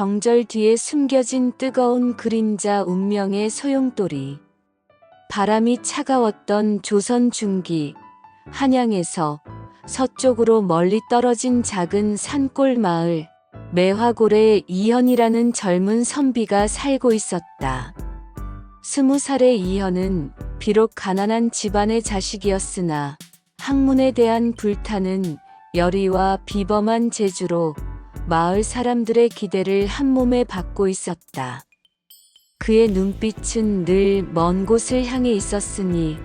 정절 뒤에 숨겨진 뜨거운 그림자 운명의 소용돌이. 바람이 차가웠던 조선 중기, 한양에서 서쪽으로 멀리 떨어진 작은 산골 마을, 매화골에 이현이라는 젊은 선비가 살고 있었다. 스무 살의 이현은 비록 가난한 집안의 자식이었으나 학문에 대한 불타는 열의와 비범한 재주로 마을 사람들의 기대를 한 몸에 받고 있었다. 그의 눈빛은 늘 먼 곳을 향해 있었으니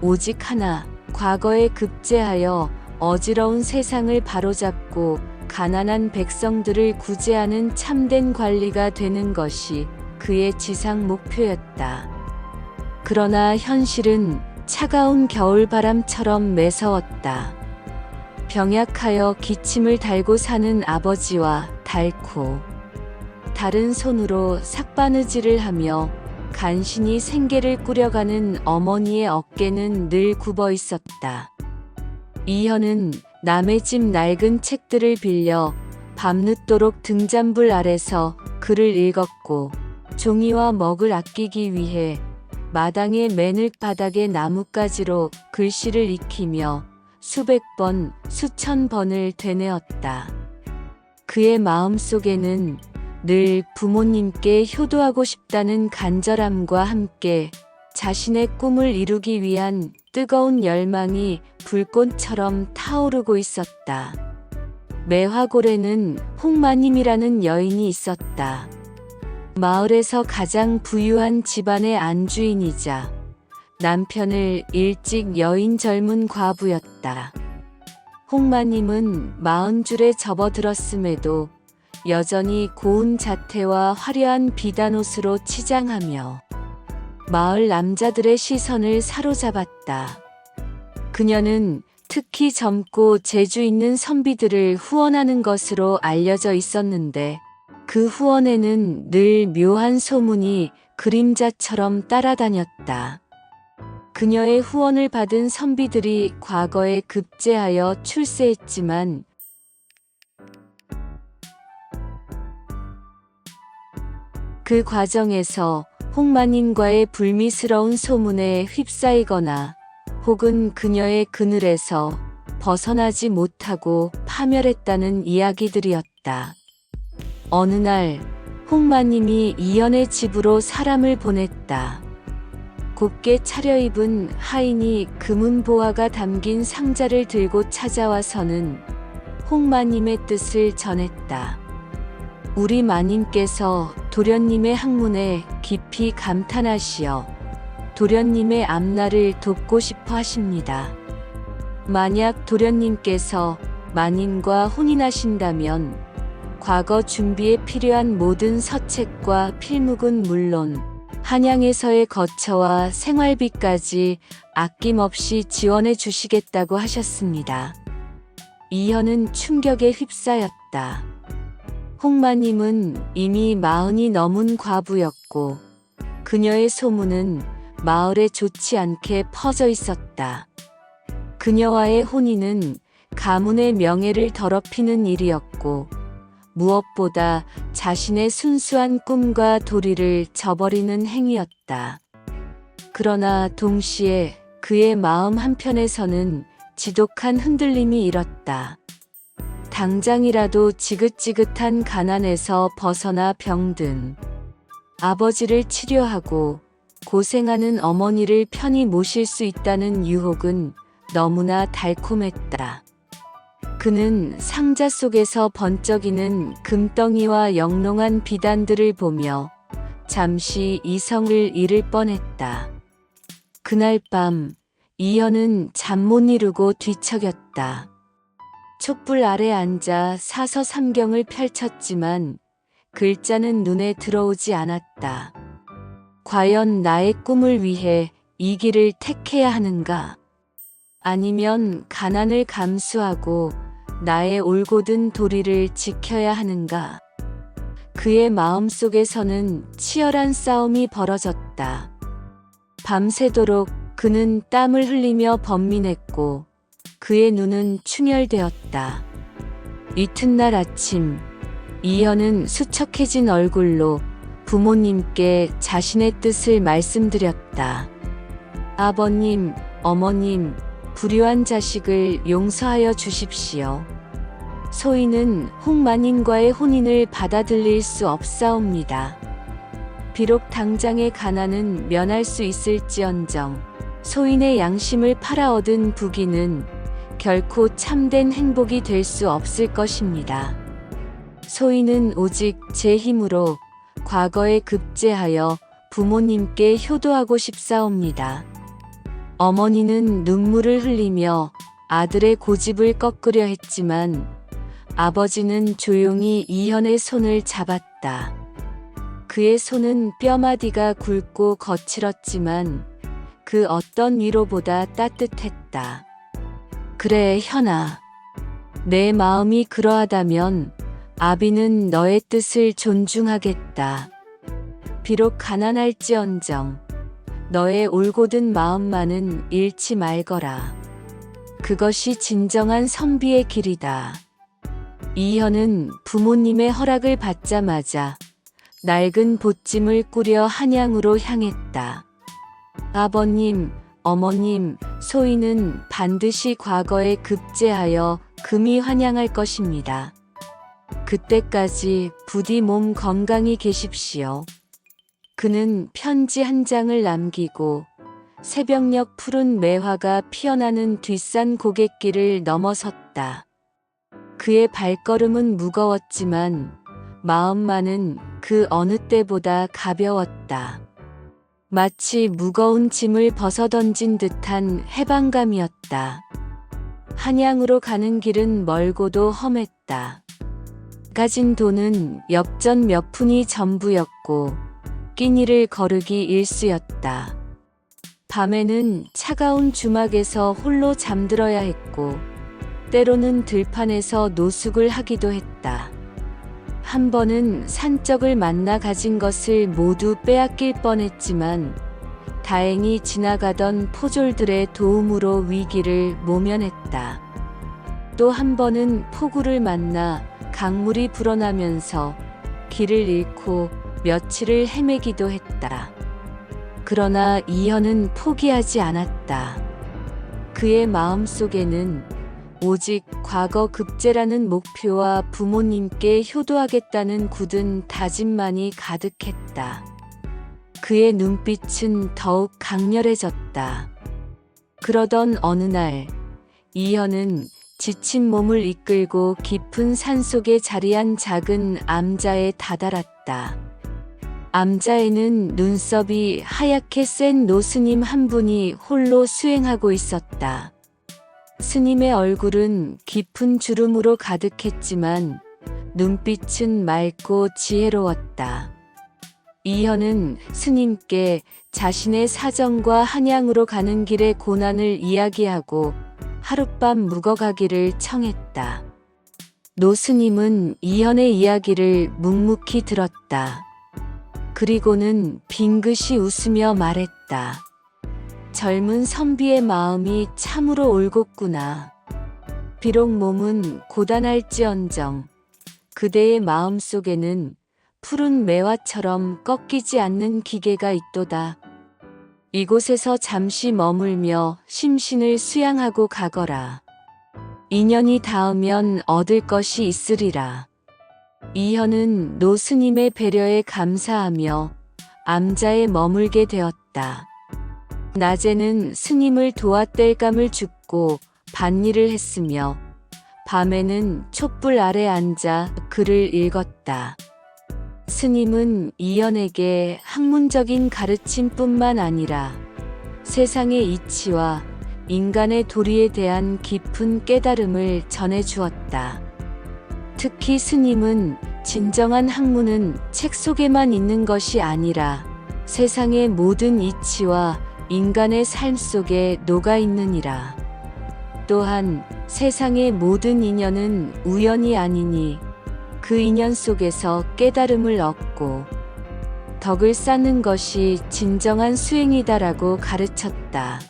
오직 하나 과거에 급제하여 어지러운 세상을 바로잡고 가난한 백성들을 구제하는 참된 관리가 되는 것이 그의 지상 목표였다. 그러나 현실은 차가운 겨울바람처럼 매서웠다. 병약하여 기침을 달고 사는 아버지와 달코 다른 손으로 삭바느질을 하며 간신히 생계를 꾸려가는 어머니의 어깨는 늘 굽어 있었다. 이현은 남의 집 낡은 책들을 빌려 밤늦도록 등잔불 아래서 글을 읽었고 종이와 먹을 아끼기 위해 마당의 매늘 바닥에 나뭇가지로 글씨를 익히며 수백 번, 수천 번을 되뇌었다. 그의 마음 속에는 늘 부모님께 효도하고 싶다는 간절함과 함께 자신의 꿈을 이루기 위한 뜨거운 열망이 불꽃처럼 타오르고 있었다. 매화골에는 홍마님이라는 여인이 있었다. 마을에서 가장 부유한 집안의 안주인이자 남편을 일찍 여인 젊은 과부였다. 홍마님은 마흔 줄에 접어들었음에도 여전히 고운 자태와 화려한 비단옷으로 치장하며 마을 남자들의 시선을 사로잡았다. 그녀는 특히 젊고 재주 있는 선비들을 후원하는 것으로 알려져 있었는데 그 후원에는 늘 묘한 소문이 그림자처럼 따라다녔다. 그녀의 후원을 받은 선비들이 과거에 급제하여 출세했지만 그 과정에서 홍마님과의 불미스러운 소문에 휩싸이거나 혹은 그녀의 그늘에서 벗어나지 못하고 파멸했다는 이야기들이었다. 어느 날 홍마님이 이연의 집으로 사람을 보냈다. 곱게 차려입은 하인이 금은 보화가 담긴 상자를 들고 찾아와서는 홍마님의 뜻을 전했다. 우리 마님께서 도련님의 학문에 깊이 감탄하시어 도련님의 앞날을 돕고 싶어 하십니다. 만약 도련님께서 마님과 혼인하신다면 과거 준비에 필요한 모든 서책과 필묵은 물론 한양에서의 거처와 생활비까지 아낌없이 지원해 주시겠다고 하셨습니다. 이현은 충격에 휩싸였다. 홍마님은 이미 마흔이 넘은 과부였고 그녀의 소문은 마을에 좋지 않게 퍼져 있었다. 그녀와의 혼인은 가문의 명예를 더럽히는 일이었고 무엇보다 자신의 순수한 꿈과 도리를 저버리는 행위였다. 그러나 동시에 그의 마음 한편에서는 지독한 흔들림이 일었다. 당장이라도 지긋지긋한 가난에서 벗어나 병든 아버지를 치료하고 고생하는 어머니를 편히 모실 수 있다는 유혹은 너무나 달콤했다. 그는 상자 속에서 번쩍이는 금덩이와 영롱한 비단들을 보며 잠시 이성을 잃을 뻔했다. 그날 밤 이현은 잠 못 이루고 뒤척였다. 촛불 아래 앉아 사서 삼경을 펼쳤지만 글자는 눈에 들어오지 않았다. 과연 나의 꿈을 위해 이 길을 택해야 하는가? 아니면 가난을 감수하고 나의 올곧은 도리를 지켜야 하는가? 그의 마음 속에서는 치열한 싸움이 벌어졌다. 밤새도록 그는 땀을 흘리며 번민했고 그의 눈은 충혈되었다. 이튿날 아침 이현은 수척해진 얼굴로 부모님께 자신의 뜻을 말씀드렸다. 아버님, 어머님, 불효한 자식을 용서하여 주십시오. 소인은 홍만인과의 혼인을 받아들일 수 없사옵니다. 비록 당장의 가난은 면할 수 있을지언정 소인의 양심을 팔아 얻은 부귀는 결코 참된 행복이 될 수 없을 것입니다. 소인은 오직 제 힘으로 과거에 급제하여 부모님께 효도하고 싶사옵니다. 어머니는 눈물을 흘리며 아들의 고집을 꺾으려 했지만 아버지는 조용히 이현의 손을 잡았다. 그의 손은 뼈마디가 굵고 거칠었지만 그 어떤 위로보다 따뜻했다. 그래, 현아. 내 마음이 그러하다면 아비는 너의 뜻을 존중하겠다. 비록 가난할지언정 너의 올곧은 마음만은 잃지 말거라. 그것이 진정한 선비의 길이다. 이현은 부모님의 허락을 받자마자 낡은 보찜을 꾸려 한양으로 향했다. 아버님, 어머님, 소인은 반드시 과거에 급제하여 금이 환영할 것입니다. 그때까지 부디 몸 건강히 계십시오. 그는 편지 한 장을 남기고 새벽녘 푸른 매화가 피어나는 뒷산 고갯길을 넘어섰다. 그의 발걸음은 무거웠지만 마음만은 그 어느 때보다 가벼웠다. 마치 무거운 짐을 벗어던진 듯한 해방감이었다. 한양으로 가는 길은 멀고도 험했다. 가진 돈은 엽전 몇 푼이 전부였고 끼니를 거르기 일쑤였다. 밤에는 차가운 주막에서 홀로 잠들어야 했고 때로는 들판에서 노숙을 하기도 했다. 한 번은 산적을 만나 가진 것을 모두 빼앗길 뻔했지만 다행히 지나가던 포졸들의 도움으로 위기를 모면했다. 또 한 번은 폭우를 만나 강물이 불어나면서 길을 잃고 며칠을 헤매기도 했다. 그러나 이현은 포기하지 않았다. 그의 마음 속에는 오직 과거 급제라는 목표와 부모님께 효도하겠다는 굳은 다짐만이 가득했다. 그의 눈빛은 더욱 강렬해졌다. 그러던 어느 날, 이현은 지친 몸을 이끌고 깊은 산속에 자리한 작은 암자에 다다랐다. 암자에는 눈썹이 하얗게 센 노스님 한 분이 홀로 수행하고 있었다. 스님의 얼굴은 깊은 주름으로 가득했지만 눈빛은 맑고 지혜로웠다. 이현은 스님께 자신의 사정과 한양으로 가는 길의 고난을 이야기하고 하룻밤 묵어가기를 청했다. 노스님은 이현의 이야기를 묵묵히 들었다. 그리고는 빙긋이 웃으며 말했다. 젊은 선비의 마음이 참으로 올곧구나. 비록 몸은 고단할지언정 그대의 마음 속에는 푸른 매화처럼 꺾이지 않는 기계가 있도다. 이곳에서 잠시 머물며 심신을 수양하고 가거라. 인연이 닿으면 얻을 것이 있으리라. 이현은 노스님의 배려에 감사하며 암자에 머물게 되었다. 낮에는 스님을 도와 뗄감을 줍고 밭일을 했으며 밤에는 촛불 아래 앉아 글을 읽었다. 스님은 이연에게 학문적인 가르침뿐만 아니라 세상의 이치와 인간의 도리에 대한 깊은 깨달음을 전해 주었다. 특히 스님은 진정한 학문은 책 속에만 있는 것이 아니라 세상의 모든 이치와 인간의 삶 속에 녹아 있느니라. 또한 세상의 모든 인연은 우연이 아니니 그 인연 속에서 깨달음을 얻고 덕을 쌓는 것이 진정한 수행이다라고 가르쳤다.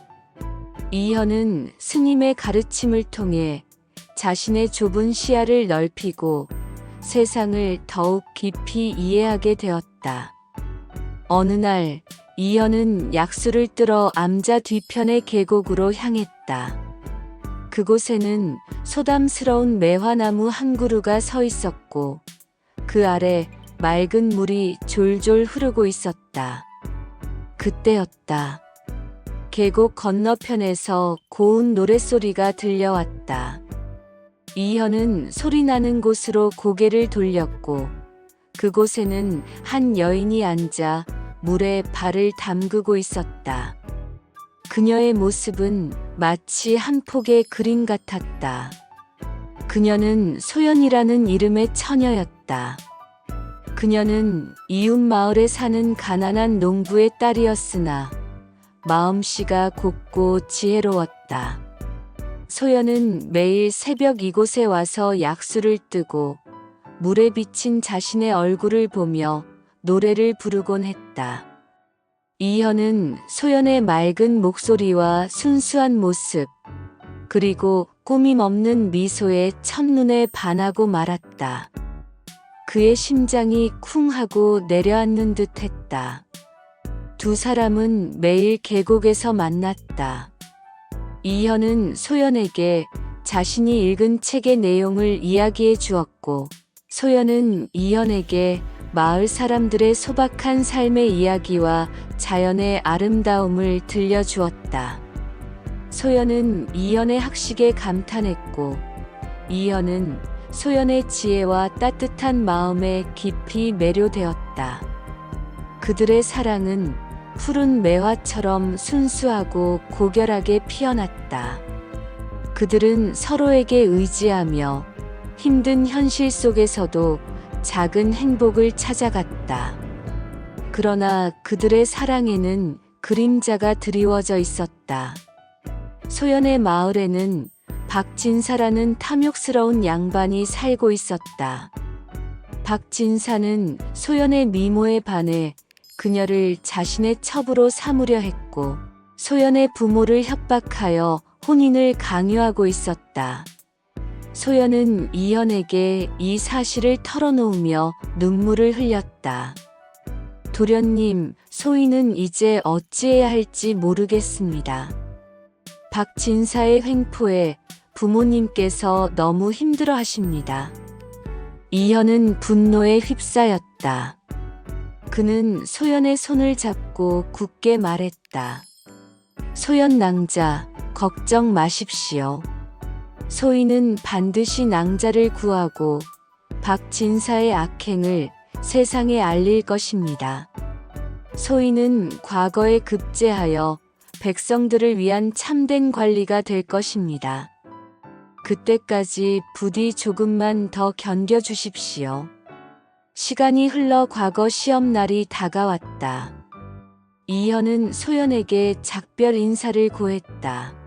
이현은 스님의 가르침을 통해 자신의 좁은 시야를 넓히고 세상을 더욱 깊이 이해하게 되었다. 어느 날 이현은 약수를 뜰어 암자 뒤편의 계곡으로 향했다. 그곳에는 소담스러운 매화나무 한 그루가 서 있었고 그 아래 맑은 물이 졸졸 흐르고 있었다. 그때였다. 계곡 건너편에서 고운 노랫소리가 들려왔다. 이현은 소리나는 곳으로 고개를 돌렸고 그곳에는 한 여인이 앉아 물에 발을 담그고 있었다. 그녀의 모습은 마치 한 폭의 그림 같았다. 그녀는 소연이라는 이름의 처녀였다. 그녀는 이웃 마을에 사는 가난한 농부의 딸이었으나 마음씨가 곱고 지혜로웠다. 소연은 매일 새벽 이곳에 와서 약수를 뜨고 물에 비친 자신의 얼굴을 보며 노래를 부르곤 했다. 이현은 소연의 맑은 목소리와 순수한 모습, 그리고 꾸밈 없는 미소에 첫눈에 반하고 말았다. 그의 심장이 쿵 하고 내려앉는 듯 했다. 두 사람은 매일 계곡에서 만났다. 이현은 소연에게 자신이 읽은 책의 내용을 이야기해 주었고, 소연은 이현에게 마을 사람들의 소박한 삶의 이야기와 자연의 아름다움을 들려주었다. 소연은 이현의 학식에 감탄했고, 이현은 소연의 지혜와 따뜻한 마음에 깊이 매료되었다. 그들의 사랑은 푸른 매화처럼 순수하고 고결하게 피어났다. 그들은 서로에게 의지하며 힘든 현실 속에서도 작은 행복을 찾아갔다. 그러나 그들의 사랑에는 그림자가 드리워져 있었다. 소연의 마을에는 박진사라는 탐욕스러운 양반이 살고 있었다. 박진사는 소연의 미모에 반해 그녀를 자신의 첩으로 삼으려 했고 소연의 부모를 협박하여 혼인을 강요하고 있었다. 소연은 이현에게 이 사실을 털어놓으며 눈물을 흘렸다. 도련님, 소희는 이제 어찌해야 할지 모르겠습니다. 박진사의 횡포에 부모님께서 너무 힘들어 하십니다. 이현은 분노에 휩싸였다. 그는 소연의 손을 잡고 굳게 말했다. 소연 낭자, 걱정 마십시오. 소희는 반드시 낭자를 구하고 박진사의 악행을 세상에 알릴 것입니다. 소희는 과거에 급제하여 백성들을 위한 참된 관리가 될 것입니다. 그때까지 부디 조금만 더 견뎌주십시오. 시간이 흘러 과거 시험날이 다가왔다. 이현은 소연에게 작별 인사를 고했다.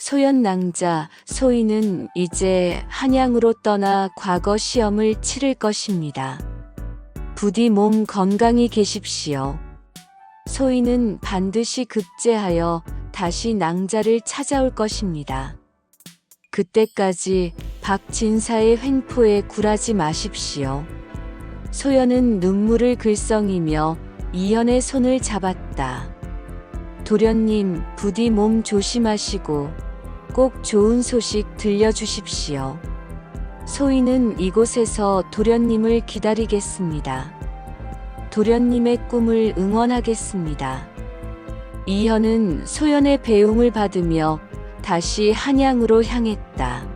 소연 낭자, 소희는 이제 한양으로 떠나 과거 시험을 치를 것입니다. 부디 몸 건강히 계십시오. 소희는 반드시 급제하여 다시 낭자를 찾아올 것입니다. 그때까지 박진사의 횡포에 굴하지 마십시오. 소연은 눈물을 글썽이며 이현의 손을 잡았다. 도련님, 부디 몸 조심하시고 꼭 좋은 소식 들려주십시오. 소희는 이곳에서 도련님을 기다리겠습니다. 도련님의 꿈을 응원하겠습니다. 이현은 소연의 배웅을 받으며 다시 한양으로 향했다.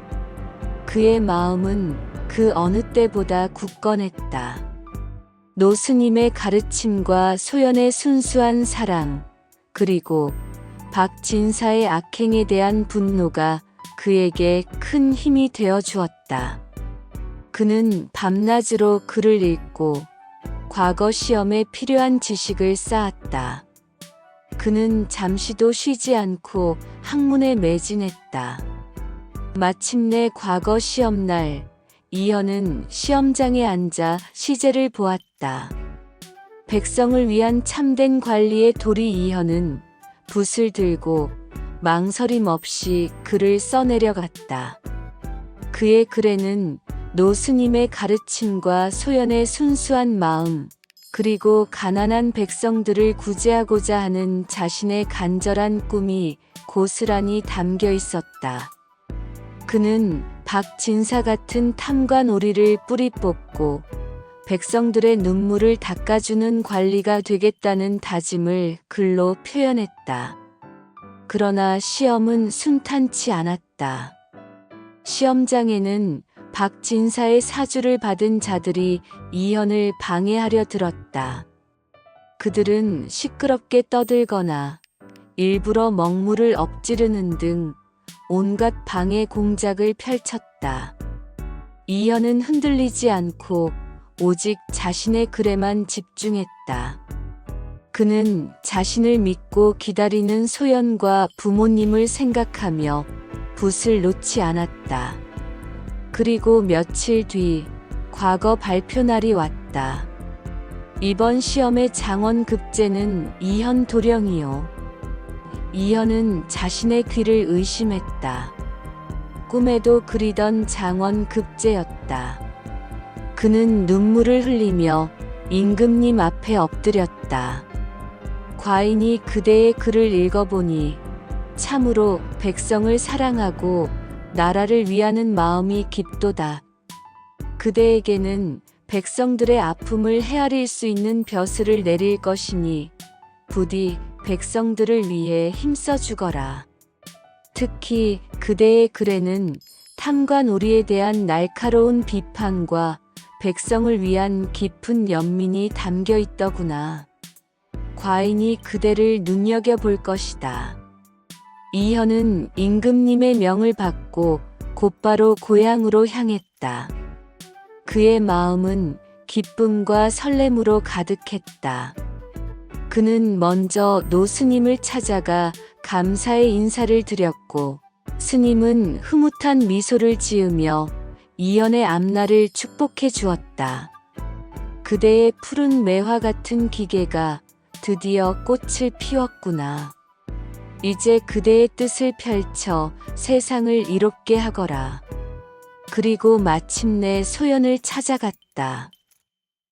그의 마음은 그 어느 때보다 굳건했다. 노스님의 가르침과 소연의 순수한 사랑, 그리고 박진사의 악행에 대한 분노가 그에게 큰 힘이 되어 주었다. 그는 밤낮으로 글을 읽고 과거 시험에 필요한 지식을 쌓았다. 그는 잠시도 쉬지 않고 학문에 매진했다. 마침내 과거 시험날, 이현은 시험장에 앉아 시제를 보았다. 백성을 위한 참된 관리의 도리 이현은 붓을 들고 망설임 없이 글을 써내려갔다. 그의 글에는 노스님의 가르침과 소연의 순수한 마음, 그리고 가난한 백성들을 구제하고자 하는 자신의 간절한 꿈이 고스란히 담겨 있었다. 그는 박진사 같은 탐관 오리를 뿌리 뽑고 백성들의 눈물을 닦아주는 관리가 되겠다는 다짐을 글로 표현했다. 그러나 시험은 순탄치 않았다. 시험장에는 박 진사의 사주를 받은 자들이 이현을 방해하려 들었다. 그들은 시끄럽게 떠들거나 일부러 먹물을 엎지르는 등 온갖 방해 공작을 펼쳤다. 이현은 흔들리지 않고 오직 자신의 글에만 집중했다. 그는 자신을 믿고 기다리는 소연과 부모님을 생각하며 붓을 놓지 않았다. 그리고 며칠 뒤 과거 발표 날이 왔다. 이번 시험의 장원 급제는 이현 도령이요. 이현은 자신의 귀를 의심했다. 꿈에도 그리던 장원 급제였다. 그는 눈물을 흘리며 임금님 앞에 엎드렸다. 과인이 그대의 글을 읽어보니 참으로 백성을 사랑하고 나라를 위하는 마음이 깊도다. 그대에게는 백성들의 아픔을 헤아릴 수 있는 벼슬을 내릴 것이니 부디 백성들을 위해 힘써 주거라. 특히 그대의 글에는 탐관 오리에 대한 날카로운 비판과 백성을 위한 깊은 연민이 담겨 있더구나. 과인이 그대를 눈여겨 볼 것이다. 이현은 임금님의 명을 받고 곧바로 고향으로 향했다. 그의 마음은 기쁨과 설렘으로 가득했다. 그는 먼저 노스님을 찾아가 감사의 인사를 드렸고, 스님은 흐뭇한 미소를 지으며 이연의 앞날을 축복해 주었다. 그대의 푸른 매화 같은 기계가 드디어 꽃을 피웠구나. 이제 그대의 뜻을 펼쳐 세상을 이롭게 하거라. 그리고 마침내 소연을 찾아갔다.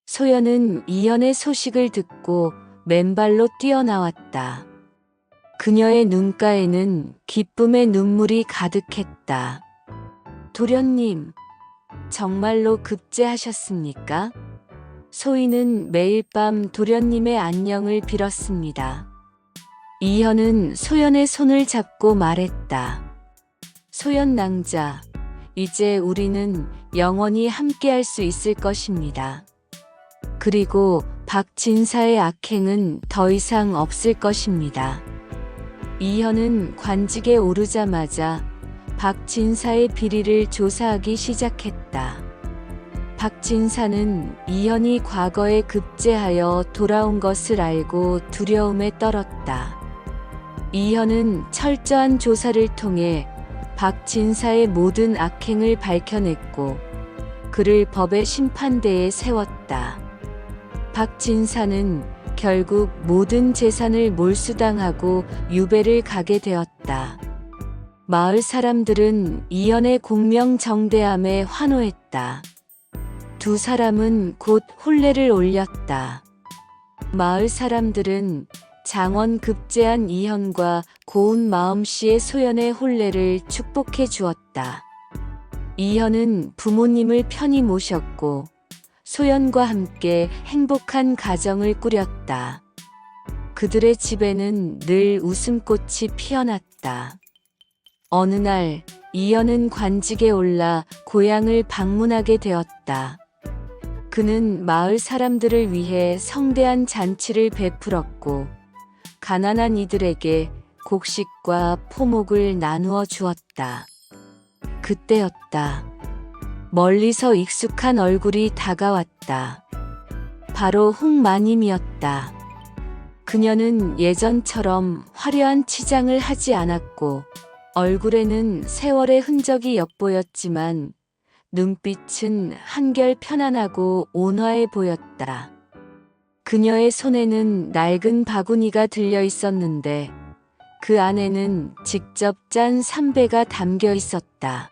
소연은 이연의 소식을 듣고 맨발로 뛰어나왔다. 그녀의 눈가에는 기쁨의 눈물이 가득했다. 도련님, 정말로 급제하셨습니까? 소희는 매일 밤 도련님의 안녕을 빌었습니다. 이현은 소연의 손을 잡고 말했다. 소연 낭자, 이제 우리는 영원히 함께할 수 있을 것입니다. 그리고 박진사의 악행은 더 이상 없을 것입니다. 이현은 관직에 오르자마자 박진사의 비리를 조사하기 시작했다. 박진사는 이현이 과거에 급제하여 돌아온 것을 알고 두려움에 떨었다. 이현은 철저한 조사를 통해 박진사의 모든 악행을 밝혀냈고 그를 법의 심판대에 세웠다. 박진사는 결국 모든 재산을 몰수당하고 유배를 가게 되었다. 마을 사람들은 이연의 공명정대함에 환호했다. 두 사람은 곧 혼례를 올렸다. 마을 사람들은 장원 급제한 이현과 고운 마음씨의 소연의 혼례를 축복해 주었다. 이현은 부모님을 편히 모셨고 소연과 함께 행복한 가정을 꾸렸다. 그들의 집에는 늘 웃음꽃이 피어났다. 어느 날 이연은 관직에 올라 고향을 방문하게 되었다. 그는 마을 사람들을 위해 성대한 잔치를 베풀었고 가난한 이들에게 곡식과 포목을 나누어 주었다. 그때였다. 멀리서 익숙한 얼굴이 다가왔다. 바로 홍마님이었다. 그녀는 예전처럼 화려한 치장을 하지 않았고 얼굴에는 세월의 흔적이 엿보였지만 눈빛은 한결 편안하고 온화해 보였다. 그녀의 손에는 낡은 바구니가 들려 있었는데 그 안에는 직접 짠 삼배가 담겨 있었다.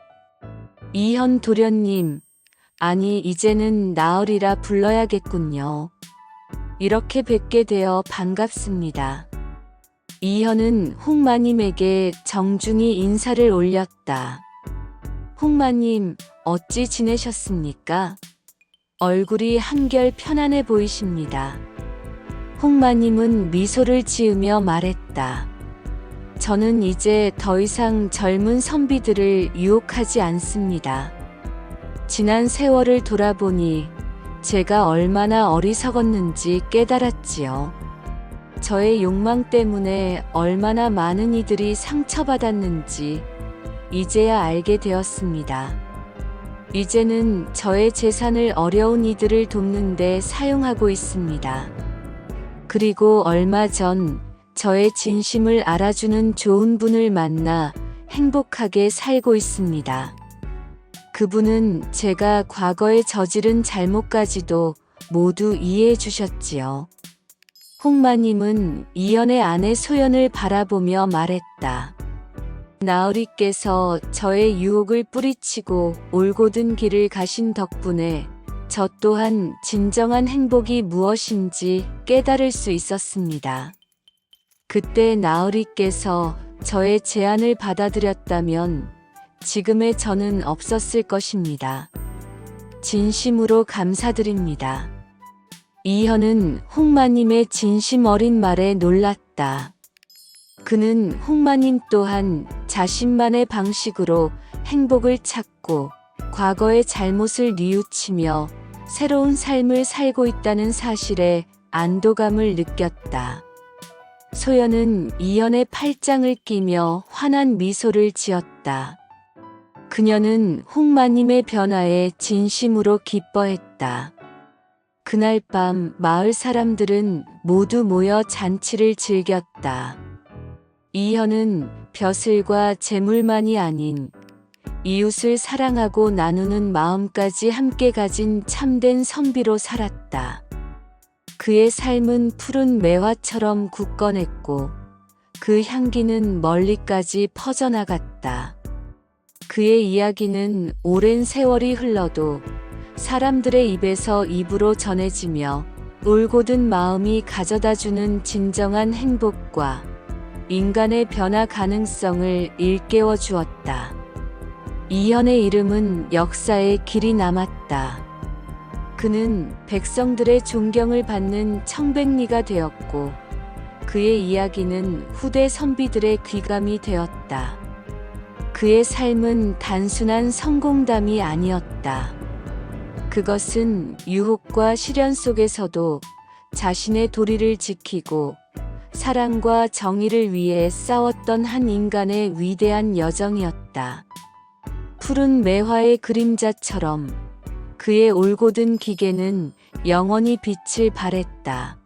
이현 도련님, 아니, 이제는 나으리라 불러야겠군요. 이렇게 뵙게 되어 반갑습니다. 이현은 홍마님에게 정중히 인사를 올렸다. 홍마님, 어찌 지내셨습니까? 얼굴이 한결 편안해 보이십니다. 홍마님은 미소를 지으며 말했다. 저는 이제 더 이상 젊은 선비들을 유혹하지 않습니다. 지난 세월을 돌아보니 제가 얼마나 어리석었는지 깨달았지요. 저의 욕망 때문에 얼마나 많은 이들이 상처받았는지 이제야 알게 되었습니다. 이제는 저의 재산을 어려운 이들을 돕는데 사용하고 있습니다. 그리고 얼마 전 저의 진심을 알아주는 좋은 분을 만나 행복하게 살고 있습니다. 그분은 제가 과거에 저지른 잘못까지도 모두 이해해 주셨지요. 홍마님은 이연의 아내 소연을 바라보며 말했다. 나으리께서 저의 유혹을 뿌리치고 올곧은 길을 가신 덕분에 저 또한 진정한 행복이 무엇인지 깨달을 수 있었습니다. 그때 나으리께서 저의 제안을 받아들였다면 지금의 저는 없었을 것입니다. 진심으로 감사드립니다. 이현은 홍마님의 진심 어린 말에 놀랐다. 그는 홍마님 또한 자신만의 방식으로 행복을 찾고 과거의 잘못을 뉘우치며 새로운 삶을 살고 있다는 사실에 안도감을 느꼈다. 소연은 이연의 팔짱을 끼며 환한 미소를 지었다. 그녀는 홍마님의 변화에 진심으로 기뻐했다. 그날 밤 마을 사람들은 모두 모여 잔치를 즐겼다. 이현은 벼슬과 재물만이 아닌 이웃을 사랑하고 나누는 마음까지 함께 가진 참된 선비로 살았다. 그의 삶은 푸른 매화처럼 굳건했고 그 향기는 멀리까지 퍼져나갔다. 그의 이야기는 오랜 세월이 흘러도 사람들의 입에서 입으로 전해지며 올곧은 마음이 가져다주는 진정한 행복과 인간의 변화 가능성을 일깨워 주었다. 이현의 이름은 역사에 길이 남았다. 그는 백성들의 존경을 받는 청백리가 되었고 그의 이야기는 후대 선비들의 귀감이 되었다. 그의 삶은 단순한 성공담이 아니었다. 그것은 유혹과 시련 속에서도 자신의 도리를 지키고 사랑과 정의를 위해 싸웠던 한 인간의 위대한 여정이었다. 푸른 매화의 그림자처럼 그의 올곧은 기계는 영원히 빛을 발했다.